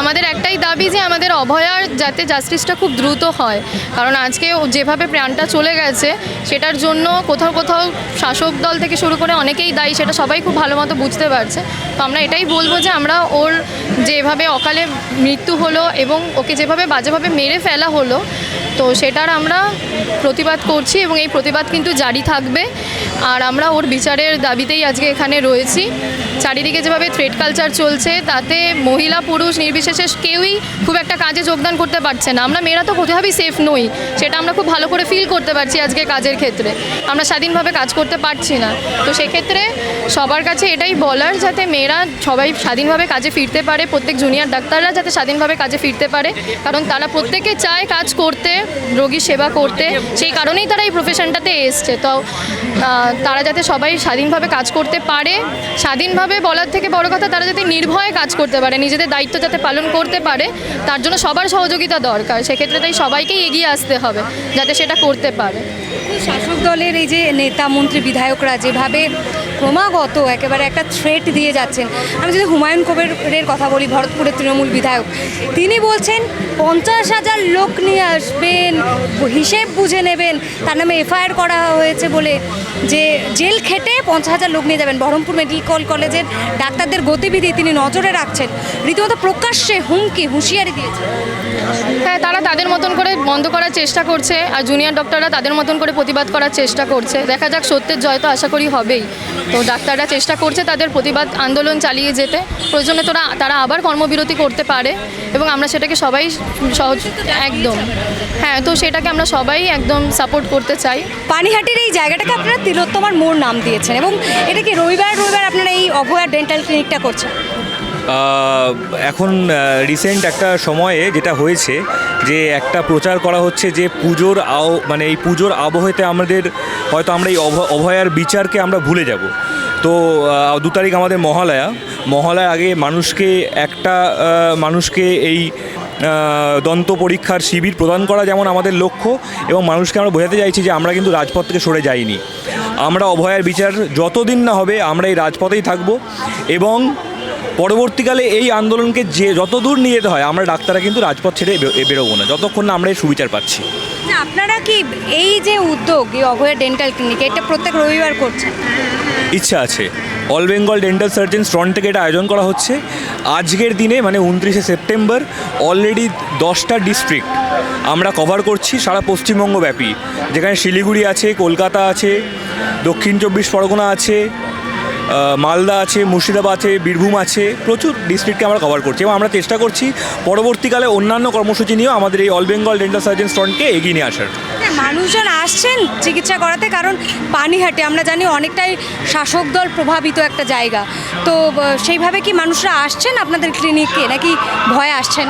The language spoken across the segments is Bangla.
আমাদের একটাই দাবি যে আমাদের অভয়ার যাতে জাস্টিসটা খুব দ্রুত হয়। কারণ আজকে যেভাবে প্রাণটা চলে গেছে, সেটার জন্য কোথাও কোথাও শাসক দল থেকে শুরু করে অনেকেই দায়ী, সেটা সবাই খুব ভালো মতো বুঝতে পারছে। তো আমরা এটাই বলব যে আমরা ওর যেভাবে অকালে মৃত্যু হলো এবং ওকে যেভাবে বাজেভাবে মেরে ফেলা হলো তো সেটার আমরা প্রতিবাদ করছি এবং এই প্রতিবাদ কিন্তু জারি থাকবে। আর আমরা ওর বিচারের দাবিতেই আজকে এখানে রয়েছি। চারিদিকে যেভাবে থ্রেড কালচার চলছে, তাতে মহিলা, পুরুষ নির্বিশেষে কেউই খুব একটা কাজে যোগদান করতে পারছে না। আমরা মেয়েরা তো কোথাভাবেই সেফ নই, সেটা আমরা খুব ভালো করে ফিল করতে পারছি আজকে কাজের ক্ষেত্রে। আমরা স্বাধীনভাবে কাজ করতে পারছি না। তো সেক্ষেত্রে সবার কাছে এটাই বলার যাতে মেয়েরা সবাই স্বাধীনভাবে কাজে ফিরতে পারে, প্রত্যেক জুনিয়র ডাক্তাররা যাতে স্বাধীনভাবে কাজে ফিরতে পারে। কারণ তারা প্রত্যেকে চায় কাজ করতে রোগীর সেবা করতে। সেই কারণেই তারা এই প্রফেশনটাতে এসছে। তো তারা যাতে সবাই স্বাধীনভাবে কাজ করতে পারে, স্বাধীনভাবে বলার থেকে বড় কথা তারা যাতে নির্ভয়ে কাজ করতে পারে, নিজেদের দায়িত্ব যাতে পালন করতে পারে, তার জন্য সবার সহযোগিতা দরকার। সেক্ষেত্রে তাই সবাইকেই এগিয়ে আসতে হবে, যাতে সেটা করতে পারে। শাসক দলের এই যে নেতা, মন্ত্রী, বিধায়করা যেভাবে ক্রমাগত একেবারে একটা থ্রেট দিয়ে যাচ্ছেন। আমি যদি হুমায়ুন কবিরের কথা বলি, ভরতপুরের তৃণমূল বিধায়ক, তিনি বলছেন, পঞ্চাশ হাজার লোক নিয়ে আসবেন, হিসেব বুঝে নেবেন, তার নামে এফআইআর করা হয়েছে বলে যে জেল খেটে পঞ্চাশ হাজার লোক নিয়ে যাবেন। বহরমপুর মেডিকেল কলেজের ডাক্তারদের গতিবিধি তিনি নজরে রাখছেন। রীতিমতো প্রকাশ্যে হুমকি, হুঁশিয়ারি দিয়েছে হ্যাঁ তারা তাদের মতন করে বন্ধ করার চেষ্টা করছে আর জুনিয়র ডক্টররা তাদের মতন করে প্রতিবাদ করার চেষ্টা করছে। দেখা যাক সত্যের জয় তো আশা করি হবেই। তো ডাক্তাররা চেষ্টা করছে তাদের প্রতিবাদ আন্দোলন চালিয়ে যেতে। প্রয়োজনে তোরা তারা আবার কর্মবিরতি করতে পারে এবং আমরা সেটাকে সবাই সহজ একদম। হ্যাঁ তো সেটাকে আমরা সবাই একদম সাপোর্ট করতে চাই। পানিহাটির এই জায়গাটাকে আপনারা তিলোত্তমার মোড় নাম দিয়েছেন এবং এটা কি রবিবার রবিবার আপনারা এই অভয়া ডেন্টাল ক্লিনিকটা করছেন? এখন রিসেন্ট একটা সময়ে যেটা হয়েছে যে একটা প্রচার করা হচ্ছে যে পুজোর আও মানে এই পুজোর আবহেতে আমাদের হয়তো আমরা এই অভ- অভয়ার বিচারকে আমরা ভুলে যাব। তো দু তারিখ আমাদের মহালয়া। মহালয়ার আগে মানুষকে একটা মানুষকে এই দন্ত পরীক্ষার শিবির প্রদান করা যেমন আমাদের লক্ষ্য এবং মানুষকে আমরা বোঝাতে চাইছি যে আমরা কিন্তু রাজপথ থেকে সরে যাইনি। আমরা অভয়ার বিচার যতদিন না হবে আমরা এই রাজপথেই থাকব এবং পরবর্তীকালে এই আন্দোলনকে যে যত দূর নিয়ে যেতে হয় আমরা ডাক্তাররা কিন্তু রাজপথ ছেড়ে বেরোবো না। যতক্ষণ না আমরা এই সুবিচার পাচ্ছি। আপনারা কি এই যে উদ্যোগ এই অভয়া ডেন্টাল ক্লিনিক এটা প্রত্যেক রবিবার করছেন? ইচ্ছা আছে। All Bengal dental surgeon front থেকে এটা আয়োজন করা হচ্ছে। আজকের দিনে মানে উনত্রিশে সেপ্টেম্বর অলরেডি দশটা ডিস্ট্রিক্ট আমরা কভার করছি সারা পশ্চিমবঙ্গ ব্যাপী যেখানে শিলিগুড়ি আছে কলকাতা আছে দক্ষিণ চব্বিশ পরগনা আছে মালদা আছে মুর্শিদাবাদ আছে বীরভূম আছে প্রচুর ডিস্ট্রিক্টকে আমরা কভার করছি এবং আমরা চেষ্টা করছি পরবর্তীকালে অন্যান্য কর্মসূচি নিয়েও আমাদের এই অল বেঙ্গল ডেন্টাল সার্জন ফ্রন্টকে এগিয়ে নিয়ে আসার। হ্যাঁ, মানুষজন আসছেন চিকিৎসা করাতে কারণ পানিহাটে আমরা জানি অনেকটাই শাসক দল প্রভাবিত একটা জায়গা। তো সেইভাবে কি মানুষরা আসছেন আপনাদের ক্লিনিকে নাকি ভয়ে আসছেন?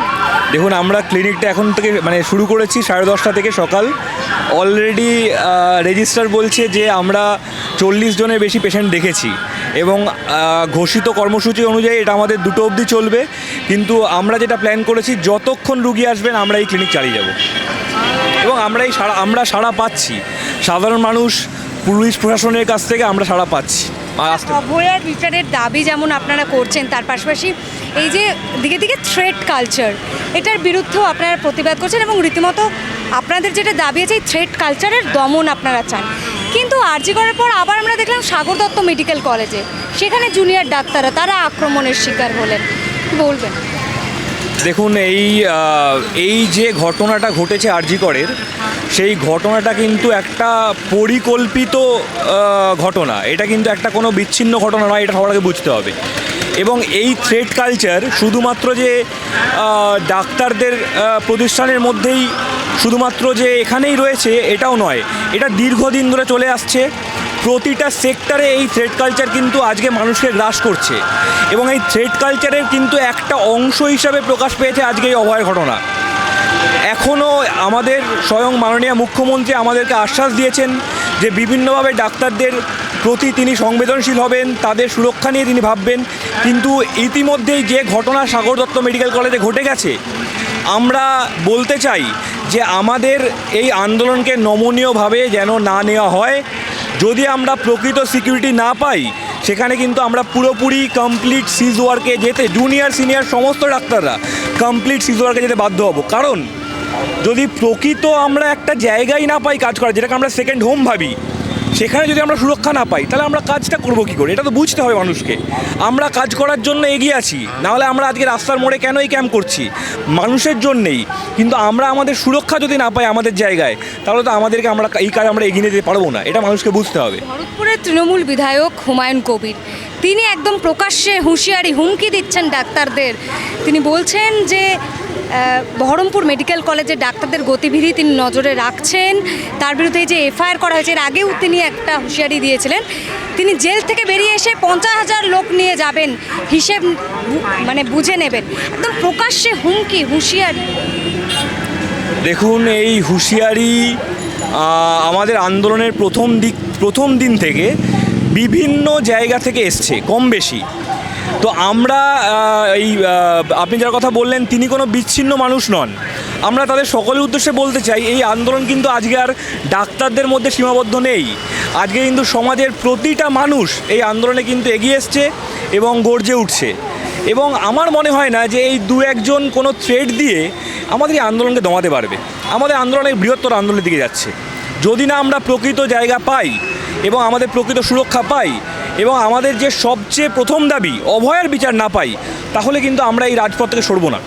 দেখুন আমরা ক্লিনিকটা এখন থেকে মানে শুরু করেছি সাড়ে দশটা থেকে সকাল। অলরেডি রেজিস্টার বলছে যে আমরা চল্লিশ জনের বেশি পেশেন্ট দেখেছি। এবং ঘোষিত কর্মসূচি অনুযায়ী এটা আমাদের দুটো অবধি চলবে। কিন্তু আমরা যেটা প্ল্যান করেছি, যতক্ষণ রুগী আসবেন আমরা এই ক্লিনিক চালিয়ে যাব। এবং আমরা এই সারা আমরা সাড়া পাচ্ছি। সাধারণ মানুষ, পুলিশ প্রশাসনের কাছ থেকে আমরা সাড়া পাচ্ছি। অভয়ার বিচারের দাবি যেমন আপনারা করছেন, তার পাশাপাশি এই যে দিকে দিকে থ্রেড কালচার এটার বিরুদ্ধেও আপনারা প্রতিবাদ করছেন এবং রীতিমতো আপনাদের যেটা দাবি আছে, এই থ্রেড কালচারের দমন আপনারা চান। আরজি করার পর আবার আমরা দেখলাম সাগর দত্ত মেডিকেল কলেজে। সেখানে জুনিয়র ডাক্তাররা তারা আক্রমণের শিকার হলেন। বলবেন? দেখুন, এই এই যে ঘটনাটা ঘটেছে আরজিকরের সেই ঘটনাটা কিন্তু একটা পরিকল্পিত ঘটনা। এটা কিন্তু একটা কোনো বিচ্ছিন্ন ঘটনা নয়, এটা সবার আগে বুঝতে হবে। এবং এই থ্রেড কালচার শুধুমাত্র যে ডাক্তারদের প্রতিষ্ঠানের মধ্যেই শুধুমাত্র যে এখানেই রয়েছে, এটাও নয়। এটা দীর্ঘদিন ধরে চলে আসছে। প্রতিটা সেক্টরে এই থ্রেড কালচার কিন্তু আজকে মানুষকে গ্রাস করছে। এবং এই থ্রেড কালচারের কিন্তু একটা অংশ হিসাবে প্রকাশ পেয়েছে আজকে এই অভয় ঘটনা। এখনও আমাদের স্বয়ং মাননীয় মুখ্যমন্ত্রী আমাদেরকে আশ্বাস দিয়েছেন যে বিভিন্নভাবে ডাক্তারদের প্রতি তিনি সংবেদনশীল হবেন, তাদের সুরক্ষা নিয়ে তিনি ভাববেন। কিন্তু ইতিমধ্যেই যে ঘটনা সাগর দত্ত মেডিকেল কলেজে ঘটে গেছে, আমরা বলতে চাই যে আমাদের এই আন্দোলনকে নমনীয়ভাবে যেন না নেওয়া হয়, যদি আমরা প্রকৃত সিকিউরিটি না পাই, সেখানে কিন্তু আমরা পুরোপুরি কমপ্লিট সিজ ওয়ার্কে যেতে জুনিয়র সিনিয়র সমস্ত ডাক্তাররা কমপ্লিট সিজ ওয়ার্কে যেতে বাধ্য হব। কারণ, যদি প্রকৃত আমরা একটা জায়গায় না পাই কাজ করার, যেটাকে আমরা সেকেন্ড হোম ভাবি সেখানে যদি আমরা সুরক্ষা না পাই, তাহলে আমরা কাজটা করব কী করে? এটা তো বুঝতে হবে মানুষকে। আমরা কাজ করার জন্য এগিয়ে আছি নাহলে আমরা আজকে রাস্তার মোড়ে কেন এই ক্যাম্প করছি? মানুষের জন্যেই। কিন্তু আমরা আমাদের সুরক্ষা যদি না পাই আমাদের জায়গায়, তাহলে তো আমাদেরকে আমরা এই কাজ আমরা এগিয়ে নিতে পারব না। এটা মানুষকে বুঝতে হবে। ভরতপুরের তৃণমূল বিধায়ক হুমায়ুন কবির, তিনি একদম প্রকাশ্যে হুঁশিয়ারি হুমকি দিচ্ছেন ডাক্তারদের। তিনি বলছেন যে বহরমপুর মেডিকেল কলেজের ডাক্তারদের গতিবিধি তিনি নজরে রাখছেন। তার বিরুদ্ধে যে এফআইআর করা হয়েছে, এর আগেও তিনি একটা হুঁশিয়ারি দিয়েছিলেন। তিনি জেল থেকে বেরিয়ে এসে পঞ্চাশ হাজার লোক নিয়ে যাবেন, হিসেব মানে বুঝে নেবেন। একদম প্রকাশ্যে হুমকি, হুঁশিয়ারি। দেখুন, এই হুঁশিয়ারি আমাদের আন্দোলনের প্রথম দিক প্রথম দিন থেকে বিভিন্ন জায়গা থেকে এসছে, কম বেশি। তো আমরা এই আপনি যার কথা বললেন, তিনি কোনো বিচ্ছিন্ন মানুষ নন। আমরা তাদের সকলের উদ্দেশ্যে বলতে চাই, এই আন্দোলন কিন্তু আজকে আর ডাক্তারদের মধ্যে সীমাবদ্ধ নেই। আজকে কিন্তু সমাজের প্রতিটা মানুষ এই আন্দোলনে কিন্তু এগিয়ে এসছে এবং গর্জে উঠছে। এবং আমার মনে হয় না যে এই দু একজন কোনো থ্রেড দিয়ে আমাদের এই আন্দোলনকে দমাতে পারবে। আমাদের আন্দোলন বৃহত্তর আন্দোলনের দিকে যাচ্ছে। যদি না আমরা প্রকৃত জায়গা পাই এবং আমাদের প্রকৃত সুরক্ষা পাই এবং আমাদের যে সবচেয়ে প্রথম দাবি, অভয়ের বিচার না পাই, তাহলে কিন্তু আমরা এই রাজপথ থেকে সরবো না।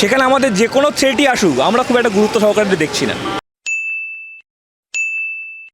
সেখানে আমাদের যে কোনো থ্রেটই আসুক, আমরা খুব একটা গুরুত্ব সহকারে দেখছি না।